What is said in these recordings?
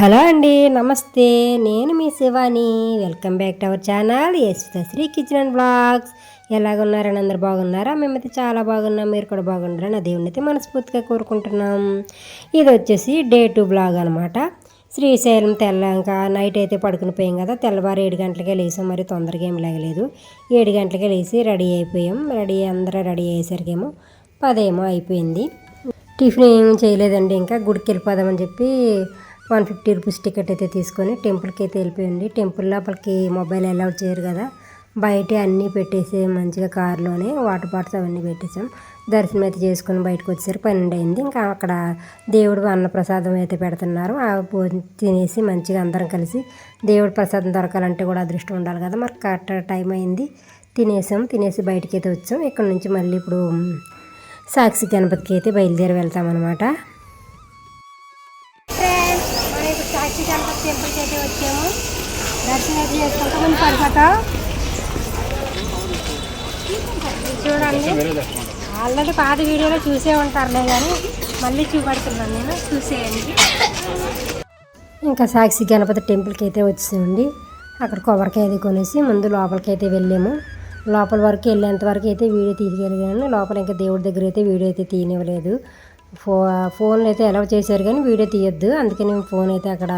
Hello అండి నమస్తే. నేను మీ Shivani. Welcome back to our channel Sri kitchen and blogs ఎలాగున్నారని అందరు బాగున్నారా? మేమైతే చాలా బాగున్నాం. మీరు కూడా బాగున్నారని నా దేవుడిని అయితే మనస్ఫూర్తిగా కోరుకుంటున్నాం. ఇది వచ్చేసి డే టూ బ్లాగ్ అనమాట శ్రీశైలం తెల్లాక నైట్ అయితే పడుకుని పోయాం కదా. తెల్లవారు ఏడు గంటలకే లేసాం మరి తొందరగా ఏం లేగలేదు. ఏడు గంటలకే లేచి రెడీ అయిపోయాం. రెడీ అందరూ రెడీ అయ్యేసరికేమో పదేమో అయిపోయింది. టిఫిన్ ఏం చేయలేదండి. ఇంకా గుడికి వెళ్ళిపోదామని చెప్పి వన్ ఫిఫ్టీ రూపీస్ టికెట్ అయితే తీసుకొని టెంపుల్కి అయితే వెళ్ళిపోయింది. టెంపుల్ లోపలికి మొబైల్ అలౌట్ చేయరు కదా. బయట అన్నీ పెట్టేసి మంచిగా కారులోనే వాటర్ బాటిల్స్ అవన్నీ పెట్టేసాం. దర్శనం అయితే చేసుకుని బయటకు వచ్చేసరికి పన్నెండు అయింది. ఇంకా అక్కడ దేవుడు అన్నప్రసాదం అయితే పెడుతున్నారు. ఆ భోజనం తినేసి మంచిగా అందరం కలిసి దేవుడి ప్రసాదం దొరకాలంటే కూడా అదృష్టం ఉండాలి కదా. మరి కరెక్ట్ టైం అయింది. తినేసాం. తినేసి బయటికి అయితే వచ్చాం. ఇక్కడ నుంచి మళ్ళీ ఇప్పుడు సాక్షి గణపతికి అయితే బయలుదేరి వెళ్తామన్నమాట. దర్శనం చేసుకుంటాం పడిపోతా. చూడండి. ఆల్రెడీ పాత వీడియోలో చూసే ఉంటారులే కానీ మళ్ళీ చూపెడుతున్నాను నేను. చూసేయండి. ఇంకా సాక్షి గణపతి టెంపుల్కి అయితే వచ్చేయండి అక్కడ కొబ్బరికాయ అయితే కొనేసి ముందు లోపలికి అయితే వెళ్ళాము. లోపల వరకు వెళ్ళేంత వరకు అయితే వీడియో తీయగలిగాను. లోపల ఇంకా దేవుడి దగ్గర అయితే వీడియో అయితే తీయనివ్వలేదు. ఫో ఫోన్లో అయితే అలౌ చేశారు కానీ వీడియో తీయొద్దు. అందుకని నేను ఫోన్ అయితే అక్కడ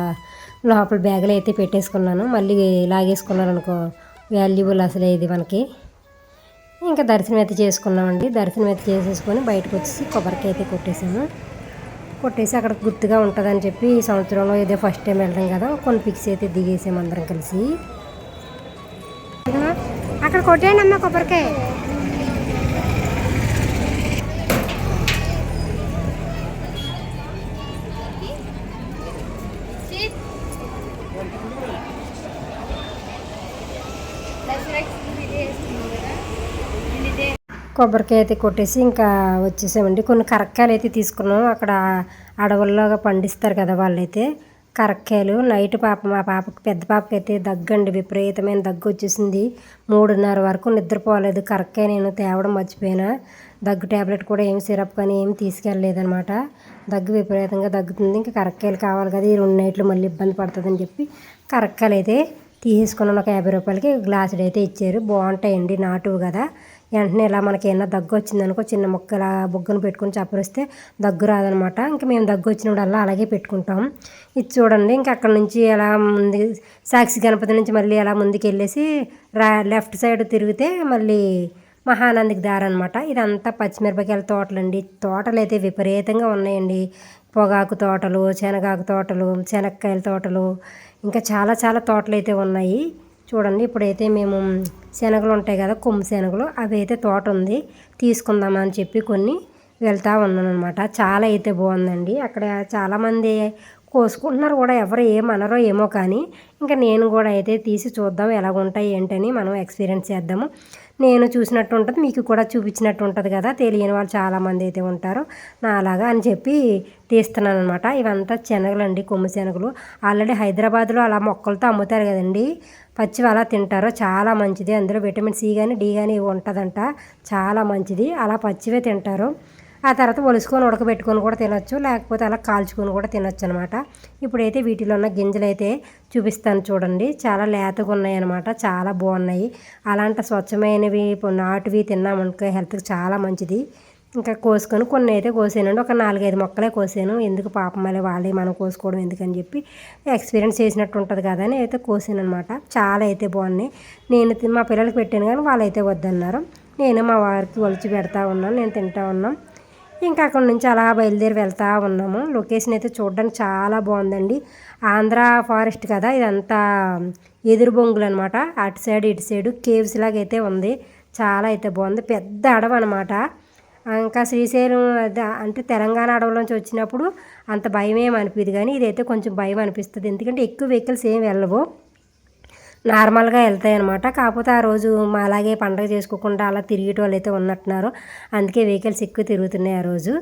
లోపల బ్యాగులు అయితే పెట్టేసుకున్నాను. మళ్ళీ లాగేసుకున్నాను అనుకో వాల్యుబుల్ అసలే ఇది మనకి. ఇంకా దర్శనం అయితే చేసుకున్నామండి. దర్శనం అయితే చేసేసుకొని బయటకు వచ్చేసి కొబ్బరికాయ అయితే కొట్టేసాను. కొట్టేసి అక్కడ గుర్తుగా ఉంటుందని చెప్పి ఈ సంవత్సరంలో ఇదే ఫస్ట్ టైం వెళ్ళడం కదా కొన్ని పిక్స్ అయితే దిగేసాం అందరం కలిసి. అక్కడ కొట్టేయండి అమ్మ కొబ్బరికాయ. కొబ్బరికాయ అయితే కొట్టేసి ఇంకా వచ్చేసామండి. కొన్ని కరక్కాయలు అయితే తీసుకున్నాం. అక్కడ అడవుల్లోగా పండిస్తారు కదా వాళ్ళైతే. కరక్కాయలు. నైట్ పాప మా పాపకి పెద్ద పాపకి అయితే దగ్గండి. విపరీతమైన దగ్గు వచ్చేసింది. మూడున్నర వరకు నిద్రపోలేదు. కరక్కాయ నేను తేవడం మర్చిపోయినా. దగ్గు ట్యాబ్లెట్ కూడా ఏం సిరప్ కానీ ఏం తీసుకెళ్ళలేదనమాట దగ్గు విపరీతంగా దగ్గుతుంది. ఇంకా కరక్కాయలు కావాలి కదా. ఈ రెండు నైట్లు మళ్ళీ ఇబ్బంది పడుతుందని చెప్పి కరక్కాయలు అయితే తీసుకున్నాను. ఒక యాభై రూపాయలకి గ్లాసుడు అయితే ఇచ్చారు. బాగుంటాయండి నాటువు కదా. వెంటనే ఇలా మనకి ఏమైనా దగ్గు వచ్చిందనుకో చిన్న ముక్క ఇలా బొగ్గను పెట్టుకుని చప్పరిస్తే దగ్గు రాదనమాట. ఇంకా మేము దగ్గు వచ్చినప్పుడల్లా అలాగే పెట్టుకుంటాం. ఇది చూడండి ఇంకా అక్కడ నుంచి ఎలా ముందు సాక్షి గణపతి నుంచి మళ్ళీ అలా ముందుకు వెళ్ళేసి రా లెఫ్ట్ సైడ్ తిరిగితే మళ్ళీ మహానందికి దారి అనమాట ఇదంతా పచ్చిమిరపకాయల తోటలండి. తోటలు అయితే విపరీతంగా ఉన్నాయండి. పొగాకు తోటలు శనగాకు తోటలు శనక్కాయల తోటలు ఇంకా చాలా చాలా తోటలు అయితే ఉన్నాయి. చూడండి ఇప్పుడైతే మేము శనగలు ఉంటాయి కదా కొమ్ము శనగలు అవి అయితే తోట ఉంది. తీసుకుందామని చెప్పి కొన్ని వెళ్తూ ఉన్నాను అనమాట చాలా అయితే బాగుందండి. అక్కడ చాలామంది కోసుకుంటున్నారు కూడా ఎవరు ఏమనరో ఏమో కానీ ఇంకా నేను కూడా అయితే తీసి చూద్దాం ఎలాగుంటాయి ఏంటని మనం ఎక్స్పీరియన్స్ చేద్దాము. నేను చూసినట్టు ఉంటుంది మీకు కూడా చూపించినట్టు ఉంటుంది కదా తెలియని వాళ్ళు చాలామంది అయితే ఉంటారు. నా అలాగా అని చెప్పి తీస్తున్నాను అనమాట ఇవంతా శనగలండి కొమ్ము శనగలు. ఆల్రెడీ హైదరాబాద్లో అలా మొక్కలతో అమ్ముతారు కదండి. పచ్చివి అలా తింటారు చాలా మంచిది. అందులో విటమిన్ సి కానీ డి కానీ ఉంటుందంట చాలా మంచిది. అలా పచ్చివే తింటారు. ఆ తర్వాత ఒలుసుకొని ఉడకబెట్టుకొని కూడా తినొచ్చు లేకపోతే అలా కాల్చుకొని కూడా తినొచ్చు అనమాట ఇప్పుడైతే వీటిలో ఉన్న గింజలు అయితే చూపిస్తాను చూడండి. చాలా లేతగా ఉన్నాయి అనమాట చాలా బాగున్నాయి. అలాంటి స్వచ్ఛమైనవి నాటువి తిన్నామనుకో హెల్త్కి చాలా మంచిది. ఇంకా కోసుకొని కొన్ని అయితే కోసానండి. ఒక నాలుగైదు మొక్కలే కోసాను. ఎందుకు పాపం మళ్ళీ వాళ్ళే మనం కోసుకోవడం ఎందుకని చెప్పి ఎక్స్పీరియన్స్ చేసినట్టు ఉంటుంది కదా అని అయితే కోసాను అనమాట చాలా అయితే బాగున్నాయి. నేను మా పిల్లలకి పెట్టాను కానీ వాళ్ళైతే వద్దన్నారు. నేను మా వారికి ఒలిచి పెడతా ఉన్నాను. నేను తింటా ఉన్నాం. ఇంకా అక్కడ నుంచి అలా బయలుదేరి వెళ్తూ ఉన్నాము. లొకేషన్ అయితే చూడడానికి చాలా బాగుందండి. ఆంధ్ర ఫారెస్ట్ కదా ఇదంతా ఎదురు బొంగులు అనమాట అటు సైడ్ ఇటు సైడు కేవ్స్ లాగా అయితే ఉంది. చాలా అయితే బాగుంది. పెద్ద అడవి అనమాట ఇంకా శ్రీశైలం అంటే తెలంగాణ అడవులోంచి వచ్చినప్పుడు అంత భయం ఏం అనిపిది కానీ ఇదైతే కొంచెం భయం అనిపిస్తుంది. ఎందుకంటే ఎక్కువ వెహికల్స్ ఏం వెళ్ళవు. నార్మల్గా వెళ్తాయి అనమాట కాకపోతే ఆ రోజు మా అలాగే పండగ చేసుకోకుండా అలా తిరిగేటోళ్ళు అయితే ఉన్నట్టున్నారు. అందుకే వెహికల్స్ ఎక్కువ తిరుగుతున్నాయి ఆ రోజు.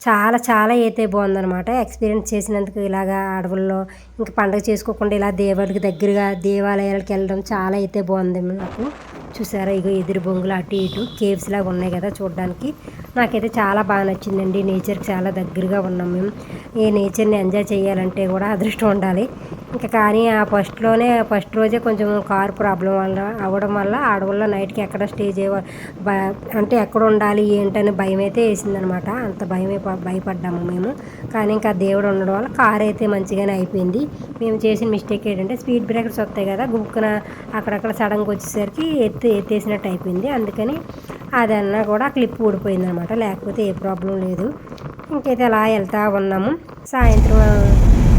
చాలా చాలా అయితే బాగుందనమాట ఎక్స్పీరియన్స్ చేసినందుకు ఇలాగా అడవుల్లో ఇంకా పండగ చేసుకోకుండా ఇలా దేవుడికి దగ్గరగా దేవాలయాలకు వెళ్ళడం చాలా అయితే బాగుంది నాకు. చూసారా ఇగో ఎదురు బొంగులు అటు ఇటు కేవ్స్ లాగా ఉన్నాయి కదా చూడడానికి. నాకైతే చాలా బాగా నచ్చిందండి. నేచర్కి చాలా దగ్గరగా ఉన్నాం మేము. ఈ నేచర్ని ఎంజాయ్ చేయాలంటే కూడా అదృష్టం ఉండాలి. ఇంకా కానీ ఆ ఫస్ట్లోనే ఫస్ట్ రోజే కొంచెం కార్ ప్రాబ్లం వల్ల అవ్వడం వల్ల అడవుల్లో నైట్కి ఎక్కడ స్టే చేయ అంటే ఎక్కడ ఉండాలి ఏంటని భయం అయితే వేసిందనమాట. అంత భయమే భయపడ్డాము మేము. కానీ ఇంకా దేవుడు ఉండడం వల్ల కార్ అయితే మంచిగానే అయిపోయింది. మేము చేసిన మిస్టేక్ ఏంటంటే స్పీడ్ బ్రేకర్స్ వస్తాయి కదా గుక్కున అక్కడక్కడ సడన్గా వచ్చేసరికి ఎత్తి ఎత్తేసినట్టు అయిపోయింది. అందుకని అదన్నా కూడా క్లిప్ ఊడిపోయింది అనమాట లేకపోతే ఏ ప్రాబ్లం లేదు. ఇంకైతే అలా వెళ్తూ ఉన్నాము. సాయంత్రం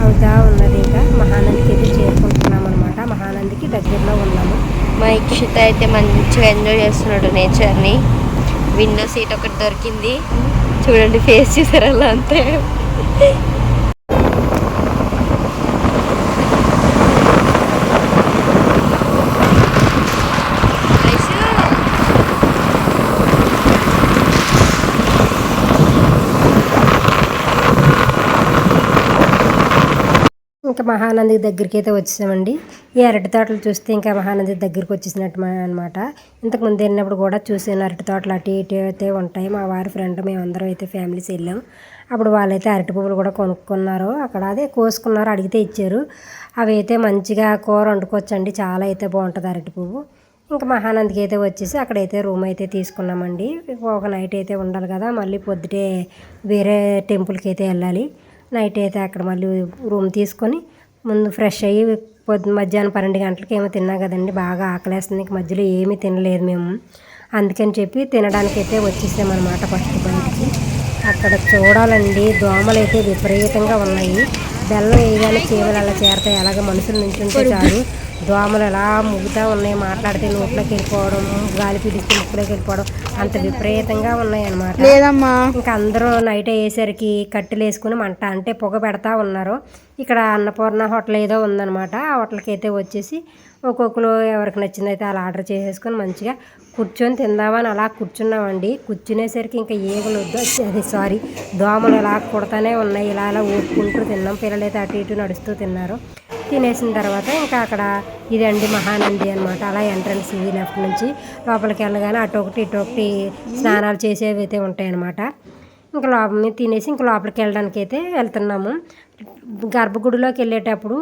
అవుతా ఉన్నది ఇంకా. మహానందికి అయితే చేరుకుంటున్నాం అనమాట మహానందికి దగ్గరలో ఉన్నాము. మా ఇక్షిత అయితే మంచిగా ఎంజాయ్ చేస్తున్నాడు నేచర్ని. విండో సీట్ ఒకటి దొరికింది. చూడండి ఫేస్ చేశారు అలా అంతే? ఇంకా మహానంది దగ్గరికి అయితే వచ్చేసామండి. ఈ అరటి తోటలు చూస్తే ఇంకా మహానంది దగ్గరికి వచ్చేసినట్టు అనమాట ఇంతకు ముందు వెళ్ళినప్పుడు కూడా చూసాను అరటి తోటలు అటు ఇటు అయితే ఉంటాయి. మా వారి ఫ్రెండ్ మేమందరం అయితే ఫ్యామిలీస్ వెళ్ళాం. అప్పుడు వాళ్ళైతే అరటి పువ్వులు కూడా కొనుక్కున్నారు. అక్కడ అదే కోసుకున్నారు అడిగితే ఇచ్చారు. అవి అయితే మంచిగా కూర వండుకోవచ్చండి. చాలా అయితే బాగుంటుంది అరటి పువ్వు. ఇంకా మహానందికి అయితే వచ్చేసి అక్కడైతే రూమ్ అయితే తీసుకున్నామండి. ఒక నైట్ అయితే ఉండాలి కదా మళ్ళీ పొద్దుటే వేరే టెంపుల్కి అయితే వెళ్ళాలి. నైట్ అయితే అక్కడ మళ్ళీ రూమ్ తీసుకొని ముందు ఫ్రెష్ అయ్యి పొద్దు మధ్యాహ్నం పన్నెండు గంటలకి ఏమో తిన్నా కదండి. బాగా ఆకలేస్తుంది. మధ్యలో ఏమీ తినలేదు మేము. అందుకని చెప్పి తినడానికి అయితే వచ్చేసామన్నమాట ఫస్ట్ బయటికి అక్కడ చూడాలండి. దోమలు అయితే విపరీతంగా ఉన్నాయి. బెల్లం వేయగానే చీమలు అలా చేరతాయి అలాగే మనుషులు నుంచుంటే చాలు. దోమలు ఎలా ముగ్గుతూ ఉన్నాయి మాట్లాడితే నోట్లోకి వెళ్ళిపోవడం గాలి పీడిస్తే ముక్కులోకి వెళ్ళిపోవడం అంత విపరీతంగా ఉన్నాయి అన్నమాట లేదమ్మా. ఇంకా అందరూ నైట్ అయ్యేసరికి కట్టెలు వేసుకుని మంట అంటే పొగ పెడతా ఉన్నారు. ఇక్కడ అన్నపూర్ణ హోటల్ ఏదో ఉందన్నమాట. ఆ హోటల్కి అయితే వచ్చేసి ఒక్కొక్కరు ఎవరికి నచ్చిందైతే అలా ఆర్డర్ చేసేసుకొని మంచిగా కూర్చొని తిందామని అలా కూర్చున్నామండి. కూర్చునేసరికి ఇంకా ఈగలు వద్దు. అది సారీ. దోమలు అలా కుడతానే ఉన్నాయి. ఇలా అలా ఊపుకుంటూ తిన్నాం. పిల్లలైతే అటు ఇటు నడుస్తూ తిన్నారు. తినేసిన తర్వాత ఇంకా అక్కడ ఇదండి మహానంది అనమాట అలా ఎంట్రన్స్ ఇది లెఫ్ట్ నుంచి లోపలికి వెళ్ళగానే అటు ఒకటి ఇటు ఒకటి స్నానాలు చేసేవి అయితే ఉంటాయన్నమాట. ఇంకా లోపల మీద తినేసి ఇంకా లోపలికి వెళ్ళడానికి అయితే వెళ్తున్నాము. గర్భగుడిలోకి వెళ్ళేటప్పుడు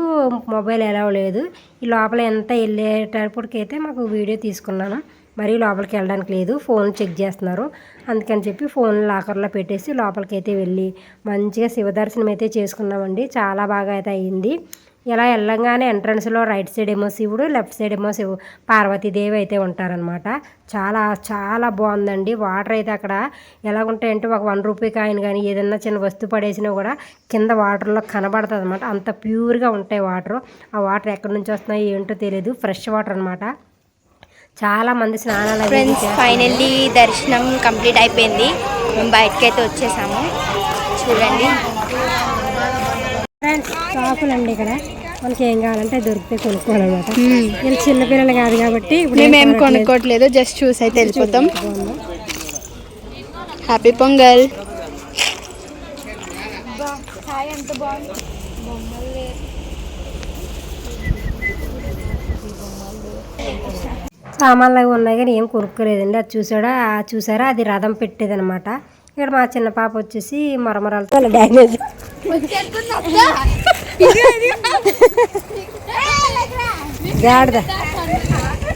మొబైల్ ఎలా లేదు. ఈ లోపల ఎంత వెళ్ళేటప్పటికైతే మాకు వీడియో తీసుకున్నాను. మరీ లోపలికి వెళ్ళడానికి లేదు. ఫోన్ చెక్ చేస్తున్నారు. అందుకని చెప్పి ఫోన్ లాకర్లో పెట్టేసి లోపలికి అయితే వెళ్ళి మంచిగా శివదర్శనం అయితే చేసుకున్నామండి. చాలా బాగా అయితే అయ్యింది ఇలా వెళ్ళంగానే ఎంట్రన్స్లో రైట్ సైడ్ ఏమో శివుడు లెఫ్ట్ సైడ్ ఏమో శివు పార్వతీదేవి అయితే ఉంటారనమాట చాలా చాలా బాగుందండి. వాటర్ అయితే అక్కడ ఎలా ఉంటాయంటే ఒక వన్ రూపీ కాయిన్ కానీ ఏదన్నా చిన్న వస్తువు పడేసినా కూడా కింద వాటర్లో కనబడుతుంది అనమాట అంత ప్యూర్గా ఉంటాయి వాటర్. ఆ వాటర్ ఎక్కడి నుంచి వస్తున్నాయి ఏంటో తెలియదు ఫ్రెష్ వాటర్ అనమాట చాలా మంది స్నానాలు ఫ్రెండ్స్ ఫైనల్లీ దర్శనం కంప్లీట్ అయిపోయింది. మేము బయటకి అయితే వచ్చేసాము. చూడండి. షాపులు అండి ఇక్కడ. మనకి ఏం కావాలంటే దొరికితే కొనుక్కోవాలన్నమాట. వీళ్ళు చిన్నపిల్లలు కాదు కాబట్టి మేమేం. కొనుక్కోవట్లేదు జస్ట్ చూసి అయితే వెళ్ళిపోతాం? హ్యాపీ పొంగల్ సామాన్లు ఉన్నాయి కానీ ఏం కొనుక్కోలేదండి. అది చూసాడా? చూసారా? అది రథం పెట్టేదన్నమాట. ఇక్కడ మా చిన్న పాప వచ్చేసి మరమరాలతో డ్యామేజ్ గాడిద.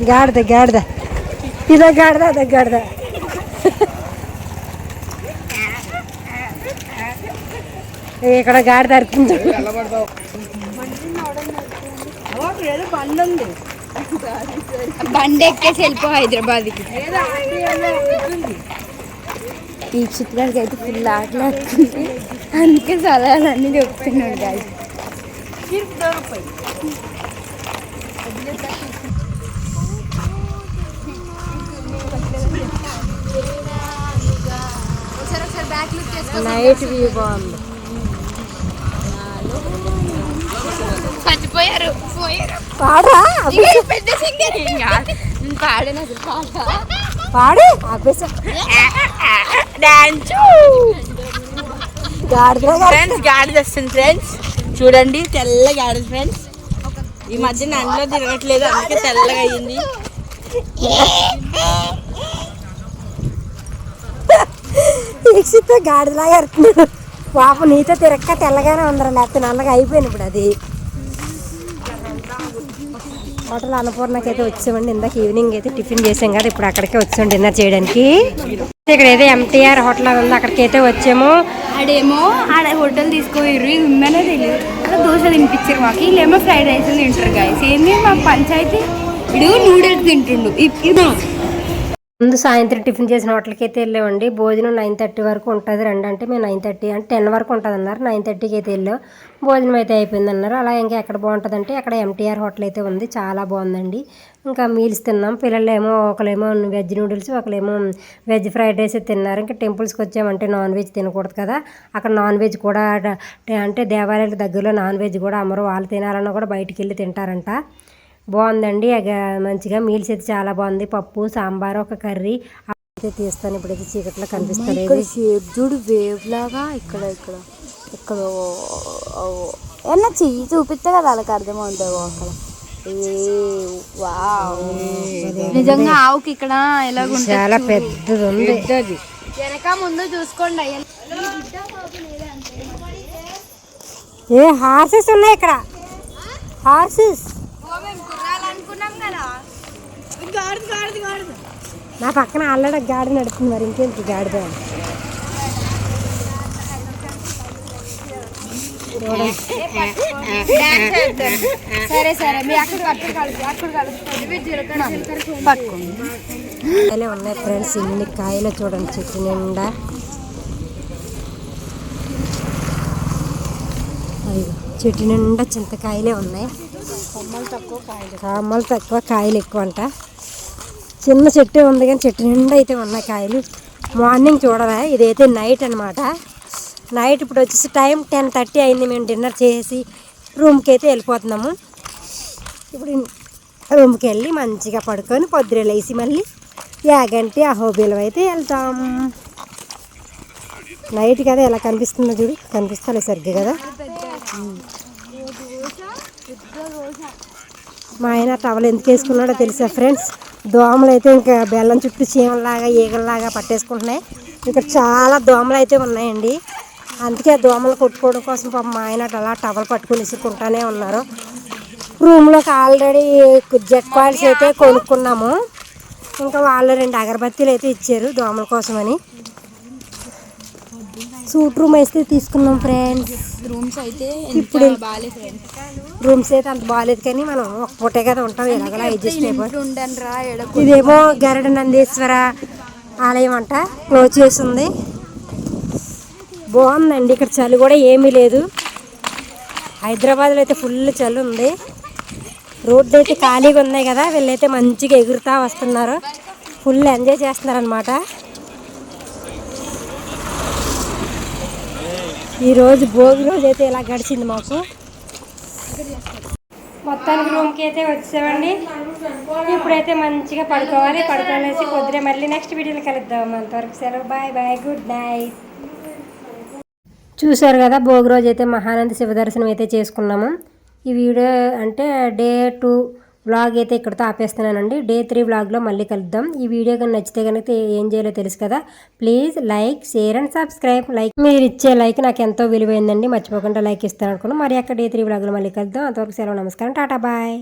గాడిద గాడిద. ఇదో గాడిద అదో గాడిద. ఇక్కడ గాడిద అర్పించాడు బండి ఎక్కేసి వెళ్ళిపో హైదరాబాద్కి. ఈ చిత్రాలకి అయితే ఫుల్ ఆటలాడుతుంది అందుకే సలహాలన్నీ చెప్తున్నాడు గాయ నైట్ వ్యూ బాగుంది. చచ్చిపోయారు పోయారు. పాడరా? పెద్ద సింగర్ నేను పాడాను అసలు పాట పాడు. డాన్స్ ఫ్రెండ్స్ గాడిద వస్తుంది ఫ్రెండ్స్ చూడండి తెల్ల గాడిద ఫ్రెండ్స్ ఈ మధ్య అందులో తిరగట్లేదు అందుకే తెల్లగా అయ్యింది. దీక్షిత్ గాడిలాగా ఎడుతున్నాడు పాప నీతో తిరక్క తెల్లగానే ఉందరా లేకపోతే నల్లగా అయిపోయింది ఇప్పుడు అది. హోటల్ అన్నపూర్ణకి అయితే వచ్చామండి ఇందాక ఈవినింగ్ అయితే టిఫిన్ చేసాం కదా ఇప్పుడు అక్కడికే వచ్చాం డిన్నర్ చేయడానికి. ఇక్కడ ఏదో ఎంటీఆర్ హోటల్ ఉంది అక్కడికి అయితే వచ్చాము. ఆడేమో ఆడ హోటల్ తీసుకోరు ఇది ఉందనే తెలియదు అక్కడ దోశ తినిపించారు మాకు. వీళ్ళేమో ఫ్రైడ్ రైస్ తింటారు గాయస్ ఏంది మా పంచాయతీ? ఇడు నూడిల్స్ తింటుండు. ఇప్- ముందు సాయంత్రం టిఫిన్ చేసిన హోటల్కి అయితే వెళ్ళామండి. భోజనం నైన్ థర్టీ వరకు ఉంటుంది. రండి అంటే మేము నైన్ థర్టీ అంటే టెన్ వరకు ఉంటుంది అన్నారు నైన్ థర్టీకి అయితే వెళ్ళాం. భోజనం అయితే అయిపోయింది అన్నారు అలా ఇంకా ఎక్కడ బాగుంటుంది అంటే అక్కడ ఎంటీఆర్ హోటల్ అయితే ఉంది. చాలా బాగుందండి. ఇంకా మీల్స్ తిన్నాం. పిల్లలేమో ఒకరేమో ఒకలేమో వెజ్ నూడిల్స్ ఒకలేమో వెజ్ ఫ్రైడ్ రైస్ తిన్నారు. ఇంకా టెంపుల్స్కి వచ్చామంటే నాన్ వెజ్ తినకూడదు కదా. అక్కడ నాన్ వెజ్ కూడా అంటే దేవాలయాలకు దగ్గరలో నాన్ వెజ్ కూడా అమ్మరు వాళ్ళు తినాలన్నా కూడా బయటికి వెళ్ళి తింటారంట. బాగుందండి. అగ మంచిగా మీల్స్ అయితే చాలా బాగుంది. పప్పు సాంబార్ ఒక కర్రీ. అయితే తీస్తాను. ఇప్పుడైతే చీకట్లో కనిపిస్తలేదు షేప్ చూడు వేవ్ లాగా ఇక్కడ ఇక్కడ. ఇక్కడ ఏమన్నా చెయ్యి చూపిస్తే కదా వాళ్ళకి అర్థమవుతుంది అక్కడ. నిజంగా ఆవుకి ఇక్కడ చాలా పెద్దది. ఉంది వెనక ముందు చూసుకోండి ఏ హార్సెస్ ఉన్నాయి ఇక్కడ? హార్సెస్? నా పక్కన ఆల్రెడీ గాడి నడుస్తుంది మరి ఇంకేంటి గాడిద? సరే సరే మీ అక్కడ అక్కడ కలిపి అక్కడ కలిపి. పట్టుకోండి ఉన్నాయి ఫ్రెండ్స్ ఇన్ని కాయలు చూడండి చెట్టు నిండా అయ్యో చెట్టు నిండా చింతకాయలే ఉన్నాయి. కొమ్మలు తక్కువ కాయలు. ఎక్కువ అంట చిన్న చెట్టు ఉంది కానీ చెట్టు నిండా అయితే ఉన్నాయి కాయలు. మార్నింగ్ చూడరా ఇదైతే నైట్ అన్నమాట. నైట్ ఇప్పుడు వచ్చేసి టైం టెన్ థర్టీ అయింది. మేము డిన్నర్ చేసి రూమ్కి అయితే వెళ్ళిపోతున్నాము. ఇప్పుడు రూమ్కి వెళ్ళి మంచిగా పడుకొని పొద్దున లేసి మళ్ళీ యాగంటి అహోబిలం అయితే వెళ్తాం. నైట్ కదా ఎలా కనిపిస్తుందో చూడు. కనిపిస్తలే సరిగ్గా కదా. మా ఆయన టవల్ ఎందుకు వేసుకున్నాడో తెలుసా ఫ్రెండ్స్? దోమలు అయితే ఇంకా బెల్లం చుట్టూ చీమల్లాగా ఈగల్లాగా పట్టేసుకుంటున్నాయి. ఇక్కడ చాలా దోమలు అయితే ఉన్నాయండి. అందుకే ఆ దోమలు కొట్టుకోవడం కోసం పాపం మా ఆయన అలా టవల్ పట్టుకుని ఇసుకుంటానే ఉన్నారు. రూమ్లోకి ఆల్రెడీ జెట్ కాయిల్స్ అయితే కొనుక్కున్నాము. ఇంకా వాళ్ళు రెండు అగరబత్తీలు అయితే ఇచ్చారు దోమల కోసమని. సూట్ రూమ్ అయితే తీసుకున్నాం ఫ్రెండ్స్. రూమ్స్ అయితే ఇప్పుడు రూమ్స్ అయితే అంత బాగాలేదు కానీ మనం ఒక పూటే కదా ఉంటాం ఎలాగలా అడ్జస్ట్ అయిపోయి ఇదేమో గరుడ నందీశ్వర ఆలయం అంట క్లోజ్ చేసి ఉంది బాగుందండి ఇక్కడ చలి కూడా ఏమీ లేదు. హైదరాబాద్లో అయితే ఫుల్ చలి ఉంది. రోడ్లు అయితే ఖాళీగా ఉన్నాయి కదా వీళ్ళైతే మంచిగా ఎగురుతా వస్తున్నారు. ఫుల్ ఎంజాయ్ చేస్తున్నారు ఈరోజు భోగి రోజు అయితే ఇలా గడిచింది మాకు. మొత్తానికి రూమ్కి అయితే వచ్చామండి ఇప్పుడైతే మంచిగా పడుకోవాలి. పడుకోలేసి పొద్దునే మళ్ళీ నెక్స్ట్ వీడియోలో కలుద్దాం. అంతవరకు సెలవు. బాయ్ బాయ్ గుడ్ నైట్ చూశారు కదా భోగి రోజు అయితే మహానంద శివ దర్శనం అయితే చేసుకున్నాము. ఈ వీడియో అంటే డే టూ వ్లాగ్ అయితే ఇక్కడితో ఆపేస్తున్నానండి డే త్రీ వ్లాగ్లో మళ్ళీ కలుద్దాం. ఈ వీడియో కానీ నచ్చితే కనుక ఏం చేయాలో తెలుసు కదా. Please like share and subscribe like మీరు ఇచ్చే లైక్ నాకు ఎంతో విలువైందండి. మర్చిపోకుండా లైక్ ఇస్తాను అనుకున్నాను మరి అక్కడ డే త్రీ వ్లాగ్లో మళ్ళీ కలుద్దాం. అంతవరకు సెలవు నమస్కారం. Tata bye.